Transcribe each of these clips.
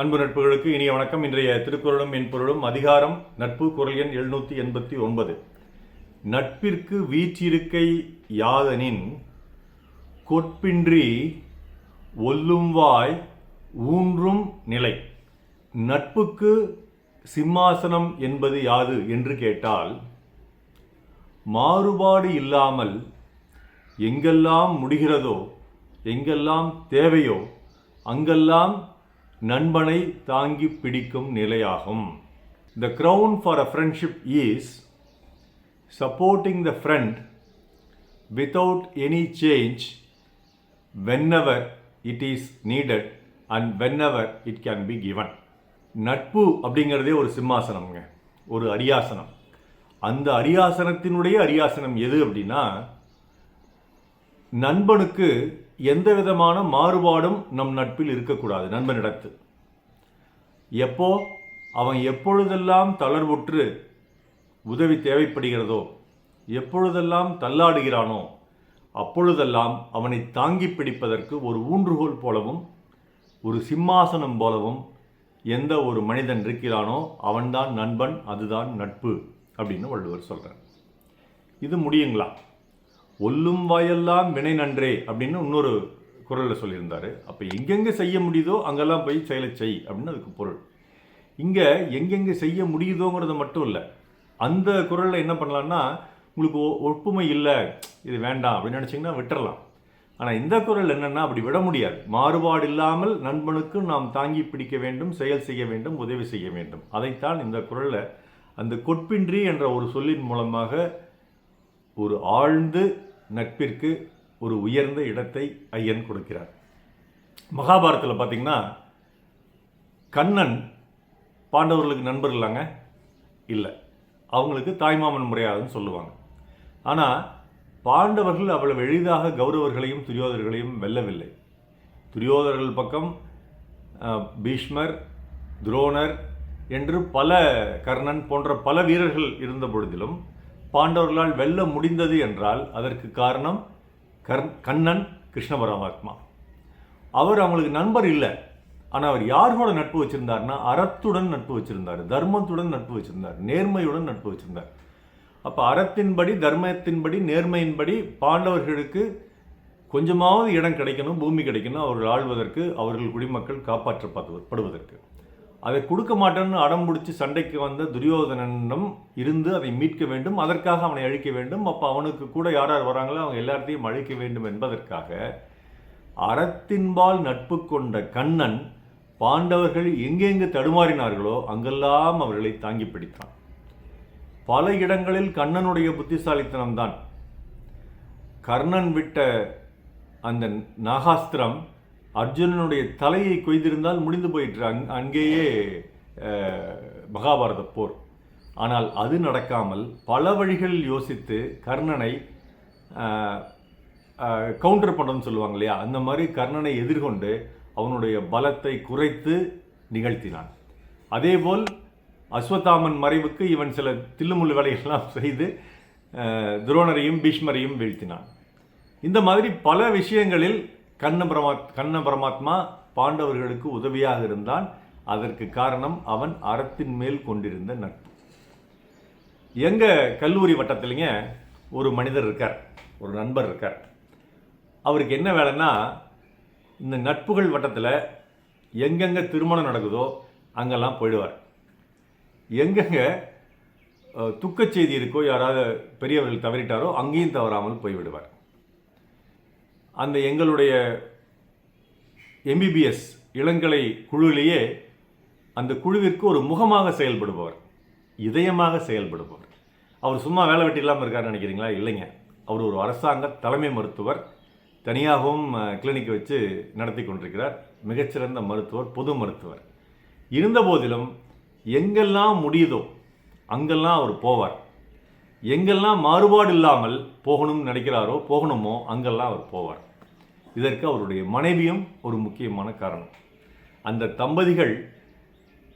அன்பு நட்புகளுக்கு இனிய வணக்கம். இன்றைய திருக்குறளும் என்பொருளும் அதிகாரம் நட்பு குரல் எண் எழுநூற்றி எண்பத்தி ஒன்பது. நட்பிற்கு வீற்றிருக்கை யாதனின் கொட்பின்றி ஒல்லும் வாய் ஊன்றும் நிலை. நட்புக்கு சிம்மாசனம் என்பது யாது என்று கேட்டால் மாறுபாடு இல்லாமல் எங்கெல்லாம் முடிகிறதோ எங்கெல்லாம் தேவையோ அங்கெல்லாம் நண்பனை தாங்கி பிடிக்கும் நிலையாகும். The crown for a friendship is supporting the friend without any change whenever it is needed and whenever it can be given நட்பு அப்படிங்கிறதே ஒரு சிம்மாசனம்ங்க. ஒரு அரியாசனம். அந்த அரியாசனத்தினுடைய அரியாசனம் எது அப்படின்னா நண்பனுக்கு எந்த விதமான மாறுபாடும் நம் நட்பில் இருக்கக்கூடாது நண்பனிடத்து. எப்போ அவன் எப்பொழுதெல்லாம் தளர்வுற்று உதவி தேவைப்படுகிறதோ எப்பொழுதெல்லாம் தள்ளாடுகிறானோ அப்பொழுதெல்லாம் அவனை தாங்கி பிடிப்பதற்கு ஒரு ஊன்றுகோல் போலவும் ஒரு சிம்மாசனம் போலவும் எந்த ஒரு மனிதன் இருக்கிறானோ அவன்தான் நண்பன் அதுதான் நட்பு அப்படின்னு வள்ளுவர் சொல்கிறேன் இது முடியுங்களா? ஒல்லும் வாயெல்லாம் வினை நன்றே அப்படின்னு இன்னொரு குரலில் சொல்லியிருந்தார். அப்போ எங்கெங்கே செய்ய முடியுதோ அங்கெல்லாம் போய் செயலை செய் அப்படின்னு அதுக்கு பொருள். இங்கே எங்கெங்கே செய்ய முடியுதோங்கிறது மட்டும் இல்லை அந்த குரலில் என்ன பண்ணலான்னா உங்களுக்கு ஒ- ஒப்புமை இல்லை இது வேண்டாம் அப்படின்னு நினச்சிங்கன்னா விட்டுறலாம். ஆனால் இந்த குரல் என்னென்னா அப்படி விட முடியாது. மாறுபாடு இல்லாமல் நண்பனுக்கு நாம் தாங்கி பிடிக்க வேண்டும் செயல் செய்ய வேண்டும் உதவி செய்ய வேண்டும். அதைத்தான் இந்த குரலில் அந்த கொட்பின்றி என்ற ஒரு சொல்லின் மூலமாக ஒரு ஆழ்ந்து நட்பிற்கு ஒரு உயர்ந்த இடத்தை ஐயன் கொடுக்கிறார். மகாபாரதத்தில் பார்த்தீங்கன்னா கண்ணன் பாண்டவர்களுக்கு நண்பர் இல்லைங்க? இல்லை. அவங்களுக்கு தாய்மாமன் முறையாதுன்னு சொல்லுவாங்க. ஆனால் பாண்டவர்கள் அவ்வளவு எளிதாக கௌரவர்களையும் துரியோதர்களையும் வெல்லவில்லை. துரியோதர்கள் பக்கம் பீஷ்மர் துரோணர் என்று பல கர்ணன் போன்ற பல வீரர்கள் இருந்த பொழுதிலும் பாண்டவர்களால் வெல்ல முடிந்தது என்றால் அதற்கு காரணம் கர் கண்ணன் கிருஷ்ண பரமாத்மா அவர் அவங்களுக்கு நண்பர் இல்லை. ஆனால் அவர் யார் கூட நட்பு வச்சிருந்தார்னா அறத்துடன் நட்பு வச்சுருந்தார் தர்மத்துடன் நட்பு வச்சுருந்தார் நேர்மையுடன் நட்பு வச்சுருந்தார். அப்போ அறத்தின்படி தர்மத்தின்படி நேர்மையின்படி பாண்டவர்களுக்கு கொஞ்சமாவது இடம் கிடைக்கணும் பூமி கிடைக்கணும் அவர்கள் ஆள்வதற்கு அவர்கள் குடிமக்கள் காப்பாற்றப்படுவதற்கு. அதை கொடுக்க மாட்டேன்னு அடம் பிடிச்சி சண்டைக்கு வந்த துரியோதனனும் இருந்து அதை மீட்க வேண்டும். அதற்காக அவனை அழிக்க வேண்டும். அப்போ அவனுக்கு கூட யார் யார் வராங்களோ அவங்க எல்லாத்தையும் அழிக்க வேண்டும் என்பதற்காக அறத்தின்பால் நட்பு கொண்ட கண்ணன் பாண்டவர்கள் எங்கெங்கு தடுமாறினார்களோ அங்கெல்லாம் அவர்களை தாங்கி பிடித்தான். பல இடங்களில் கண்ணனுடைய புத்திசாலித்தனம்தான். கர்ணன் விட்ட அந்த நாகாஸ்திரம் அர்ஜுனனுடைய தலையை கொய்திருந்தால் முடிந்து போயிற்று. அங் அங்கேயே மகாபாரத போர். ஆனால் அது நடக்காமல் பல வழிகளில் யோசித்து கர்ணனை கவுண்டர் பண்ணணும்னு சொல்லுவாங்க இல்லையா? அந்த மாதிரி கர்ணனை எதிர்கொண்டு அவனுடைய பலத்தை குறைத்து நிகழ்த்தினான். அதேபோல் அஸ்வத்தாமன் மறைவுக்கு இவன் சில தில்லுமுள்ளு வேலைகள்லாம் செய்து துரோணரையும் பீஷ்மரையும் வீழ்த்தினான். இந்த மாதிரி பல விஷயங்களில் கண்ண பரமாத் கண்ண பரமாத்மா பாண்டவர்களுக்கு உதவியாக இருந்தான். அதற்கு காரணம் அவன் அறத்தின் மேல் கொண்டிருந்த நட்பு. எங்கள் கல்லூரி வட்டத்துலேங்க ஒரு மனிதர் இருக்கார் ஒரு நண்பர் இருக்கார். அவருக்கு என்ன வேலைன்னா இந்த நட்புகள் வட்டத்தில் எங்கெங்கே திருமணம் நடக்குதோ அங்கெல்லாம் போயிடுவார். எங்கெங்கே துக்கச் செய்தி இருக்கோ யாராவது பெரியவர்கள் தவறிட்டாரோ அங்கேயும் தவறாமல் போய்விடுவார். அந்த எங்களுடைய எம்பிபிஎஸ் இளங்கலை குழுவிலேயே அந்த குழுவிற்கு ஒரு முகமாக செயல்படுபவர் இதயமாக செயல்படுபவர். அவர் சும்மா வேலை வெட்டி இல்லாமல் இருக்காருன்னு நினைக்கிறீங்களா? இல்லைங்க. அவர் ஒரு அரசாங்க தலைமை மருத்துவர் தனியாகவும் கிளினிக் வச்சு நடத்தி கொண்டிருக்கிறார். மிகச்சிறந்த மருத்துவர் பொது மருத்துவர். இருந்த போதிலும் எங்கெல்லாம் முடியுதோ அங்கெல்லாம் அவர் போவார். எங்கெல்லாம் மாறுபாடு இல்லாமல் போகணும்னு நினைக்கிறாரோ போகணுமோ அங்கெல்லாம் அவர் போவார். இதற்கு அவருடைய மனைவியும் ஒரு முக்கியமான காரணம். அந்த தம்பதிகள்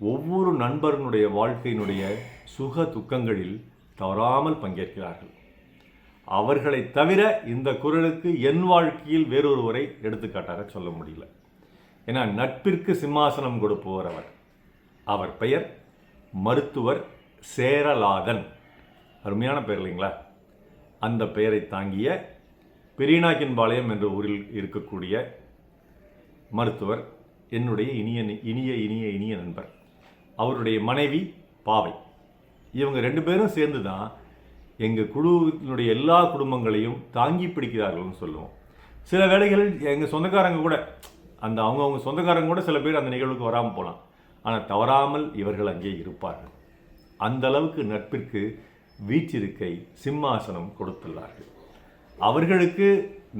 ஒவ்வொரு நண்பர்களுடைய வாழ்க்கையினுடைய சுக துக்கங்களில் தவறாமல் பங்கேற்கிறார்கள். அவர்களை தவிர இந்த குரலுக்கு என் வாழ்க்கையில் வேறொருவரை எடுத்துக்காட்டாக சொல்ல முடியல. ஏன்னா நட்பிற்கு சிம்மாசனம் கொடுப்பவர் அவர். அவர் பெயர் மருத்துவர் சேரலாதன். அருமையான பெயர் இல்லைங்களா? அந்த பெயரை தாங்கிய பெரியநாக்கின்பாளையம் என்ற ஊரில் இருக்கக்கூடிய மருத்துவர் என்னுடைய இனிய இனிய இனிய இனிய நண்பர். அவருடைய மனைவி பாவை. இவங்க ரெண்டு பேரும் சேர்ந்து தான் எங்கள் குழுவினுடைய எல்லா குடும்பங்களையும் தாங்கி பிடிக்கிறார்கள்னு சொல்லுவோம். சில வேளைகளில் எங்கள் சொந்தக்காரங்க கூட அந்த அவங்கவுங்க சொந்தக்காரங்க கூட சில பேர் அந்த நிகழ்வுக்கு வராமல் போகலாம் ஆனால் தவறாமல் இவர்கள் அங்கே இருப்பார்கள். அந்த அளவுக்கு நட்பிற்கு வீச்சிருக்கை சிம்மாசனம் கொடுத்துள்ளார்கள். அவர்களுக்கு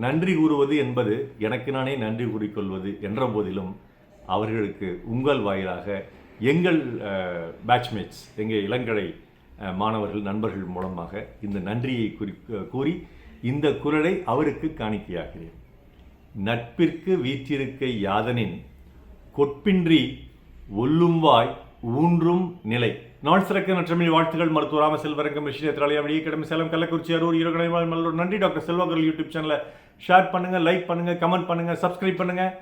நன்றி கூறுவது என்பது எனக்கு நானே நன்றி கூறிக்கொள்வது என்ற போதிலும் அவர்களுக்கு உங்கள் வாயிலாக எங்கள் பேட்ச்மேட்ஸ் எங்கள் இளங்கலை மாணவர்கள் நண்பர்கள் மூலமாக இந்த நன்றியை குறி கூறி இந்த குரலை அவருக்கு காணிக்கையாகிறேன். நட்பிற்கு வீற்றிருக்கை யாதனின் கொட்பின்றி ஒல்லும்வாய் ஊன்றும் நிலை. நாள் சிறக்க நற்றமிழ் வாழ்த்துகள் மருத்துவ ராம செல்வரங்கம் ரிஷி நேத்ராலயா வெளியே கிடமை சேலம் கள்ளக்குறிச்சி அரூர் ஈரோடு நன்றி டாக்டர் செல்வாகர் யூடியூப் சேனலை ஷேர் பண்ணுங்கள் லைக் பண்ணுங்கள் கமெண்ட் பண்ணுங்கள் சப்ஸ்கிரைப் பண்ணுங்கள்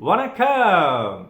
வணக்கம்.